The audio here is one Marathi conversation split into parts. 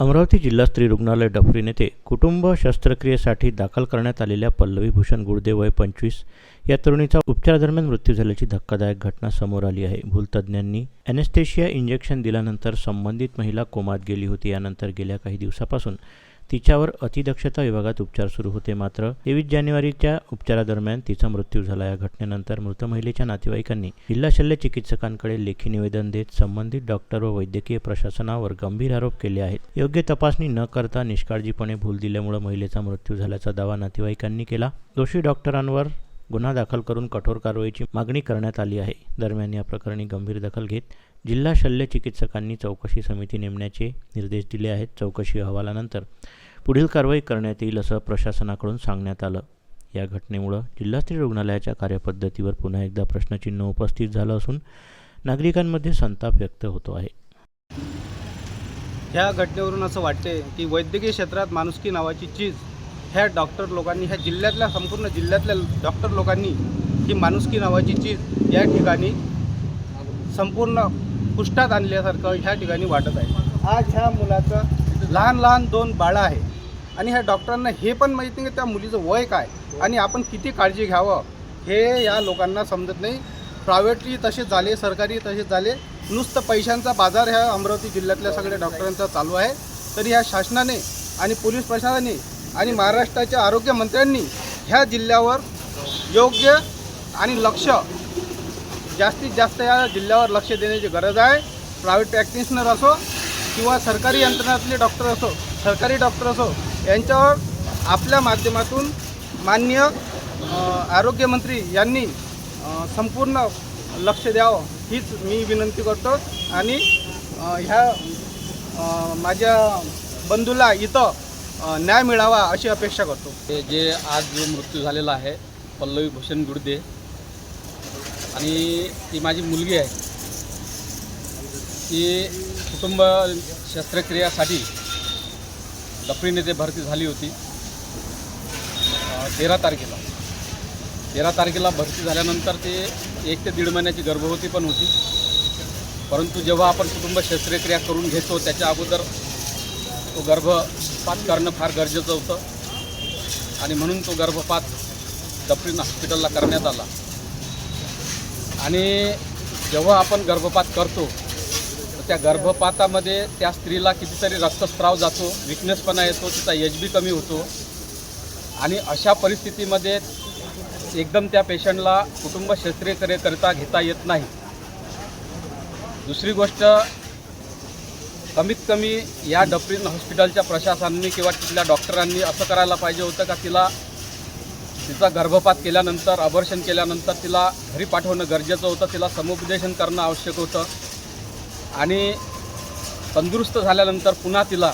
अमरावती जिल्हा स्त्री रुग्णालय डफरीन येथे कुटुंब शस्त्रक्रियेसाठी दाखल करण्यात आलेल्या पल्लवी भूषण गुडदेव वय पंचवीस या तरुणीचा उपचारादरम्यान मृत्यू झाल्याची धक्कादायक घटना समोर आली आहे. भूलतज्ज्ञांनी ॲनेस्थेशिया इंजेक्शन दिल्यानंतर संबंधित महिला कोमात गेली होती. यानंतर गेल्या काही दिवसापासून तिच्यावर अतिदक्षता विभागात उपचार सुरू होते मात्र तेवीस जानेवारीच्या उपचारादरम्यान तिचा मृत्यू झाला. या घटनेनंतर मृत महिलेच्या नातेवाईकांनी जिल्हा शल्य चिकित्सकांकडे लेखी निवेदन देत संबंधित डॉक्टर व वैद्यकीय प्रशासनावर गंभीर आरोप केले आहेत. योग्य तपासणी न करता निष्काळजीपणे भूल दिल्यामुळे महिलेचा मृत्यू झाल्याचा दावा नातेवाईकांनी केला. दोषी डॉक्टरांवर गुन्हा दाखल करून कठोर कारवाईची मागणी करण्यात आली आहे. दरम्यान या प्रकरणी गंभीर दखल घेत जिल्हा शल्य चिकित्सकांनी चौकशी समिती नेमण्याचे निर्देश दिले आहेत. चौकशी अहवालानंतर पुढील कारवाई करण्यात येईल असं प्रशासनाकडून सांगण्यात आलं. या घटनेमुळं जिल्हास्तरीय रुग्णालयाच्या कार्यपद्धतीवर पुन्हा एकदा प्रश्नचिन्ह उपस्थित झालं असून नागरिकांमध्ये संताप व्यक्त होतो आहे. ह्या घटनेवरून असं वाटते की वैद्यकीय क्षेत्रात माणुसकी नावाची चीज ह्या डॉक्टर लोकांनी ह्या जिल्ह्यातल्या संपूर्ण जिल्ह्यातल्या डॉक्टर लोकांनी ही माणुसकी नावाची चीज या ठिकाणी संपूर्ण पुष्टात आणल्यासारखं ह्या ठिकाणी वाटत आहे. आज ह्या मुलाचं लहान लहान दोन बाळं आहे आणि ह्या डॉक्टरांना हे पण माहीत नाही की त्या मुलीचं वय काय. आणि आपण किती काळजी घ्यावं हे या लोकांना समजत नाही. प्रायव्हेटली तसेच झाले सरकारी तसेच झाले. नुसतं पैशांचा बाजार ह्या अमरावती जिल्ह्यातल्या सगळ्या डॉक्टरांचा चालू आहे. तरी ह्या शासनाने आणि पोलीस प्रशासनाने आणि महाराष्ट्राच्या आरोग्यमंत्र्यांनी ह्या जिल्ह्यावर योग्य आणि लक्ष जास्तीत जास्त या जिल्ह्यावर लक्ष देण्याची गरज आहे. प्रायव्हेट प्रॅक्टिशनर असो किंवा सरकारी यंत्रणातले डॉक्टर असो सरकारी डॉक्टर असो यांच्यावर आपल्या माध्यमातून मान्य आरोग्यमंत्री यांनी संपूर्ण लक्ष द्यावं हीच मी विनंती करतो. आणि ह्या माझ्या बंधूला इथं न्याय मिळावा अशी अपेक्षा करतो. जे आज जो मृत्यू झालेला आहे पल्लवी भूषण गुडदे आणि ती माझी मुलगी आहे. ती कुटुंब शस्त्रक्रियासाठी दफरीन येथे भरती झाली होती तेरा तारखेला. तेरा तारखेला भरती झाल्यानंतर ते एक ते दीड महिन्याची गर्भवती पण होती. परंतु जेव्हा आपण कुटुंब शस्त्रक्रिया करून घेतो त्याच्या अगोदर तो गर्भपात करणं फार गरजेचं होतं. आणि म्हणून तो गर्भपात दफरीन हॉस्पिटलला करण्यात आला. आणि जेव्हा आपण गर्भपात करतो त्या गर्भपातामध्ये त्या स्त्रीला कितीतरी रक्तस्त्राव जातो विकनेसपणा येतो तिचा एच बी कमी होतो. आणि अशा परिस्थितीमध्ये एकदम त्या पेशंटला कुटुंब शस्त्रक्रियेकरिता घेता येत नाही. दुसरी गोष्ट कमीत कमी या डफरीन हॉस्पिटलच्या प्रशासनाने किंवा तिथल्या डॉक्टरांनी असं करायला पाहिजे होतं का तिला तिचा गर्भपात केल्यानंतर अबॉर्शन केल्यानंतर तिला घरी पाठवणं गरजेचं होतं तिला समुपदेशन करणं आवश्यक होतं. आणि तंदुरुस्त झाल्यानंतर पुन्हा तिला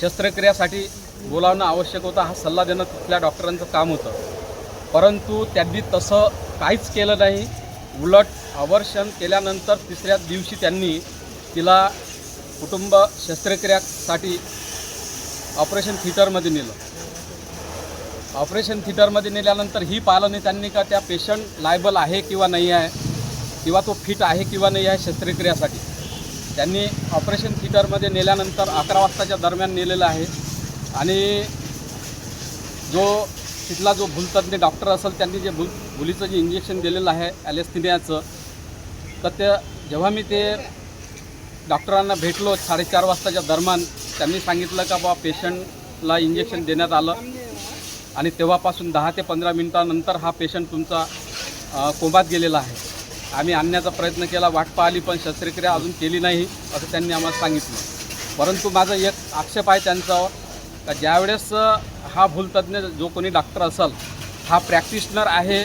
शस्त्रक्रियासाठी बोलावणं आवश्यक होतं. हा सल्ला देणं तिथल्या डॉक्टरांचं काम होतं. परंतु त्यांनी तसं काहीच केलं नाही. उलट अवर्शन केल्यानंतर तिसऱ्या दिवशी त्यांनी तिला कुटुंब शस्त्रक्रियासाठी ऑपरेशन थिएटरमध्ये नेलं. ऑपरेशन थिएटरमध्ये नेल्यानंतर ही पाहलं त्यांनी का त्या पेशंट लायबल आहे किंवा नाही आहे किंवा तो फिट आहे किंवा नाही आहे शस्त्रक्रियासाठी. त्यांनी ऑपरेशन थिएटरमध्ये नेल्यानंतर अकरा वाजताच्या दरम्यान नेलेलं आहे. आणि जो तिथला जो भूलतज्ञ डॉक्टर असेल त्यांनी जे भूल भुलीचं जे इंजेक्शन दिलेलं आहे ॲलेस्थिनियाचं तर ते जेव्हा मी ते डॉक्टरांना भेटलो साडेचार वाजताच्या दरम्यान त्यांनी सांगितलं का बा पेशंटला इंजेक्शन देण्यात आलं. आणि तेव्हापासून दहा ते पंधरा मिनटानंतर हा पेशंट तुमचा कोंबात गेलेला आहे. आम्ही आणण्याचा प्रयत्न केला वाट पाहिली पण शस्त्रक्रिया अजून केली नाही असं त्यांनी आम्हाला सांगितलं. परंतु माझा एक आक्षेप आहे त्यांचा का ज्यावेळेस हा भूलतज्ञ जो कोणी डॉक्टर असेल हा प्रॅक्टिशनर आहे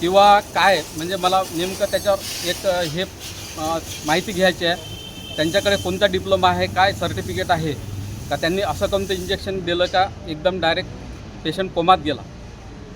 किंवा काय म्हणजे मला नेमकं त्याच्यावर एक हे माहिती घ्यायची आहे त्यांच्याकडे कोणता डिप्लोमा आहे काय सर्टिफिकेट आहे का त्यांनी असं कोणतं इंजेक्शन दिलं का एकदम डायरेक्ट पेशंट कोमात गेला.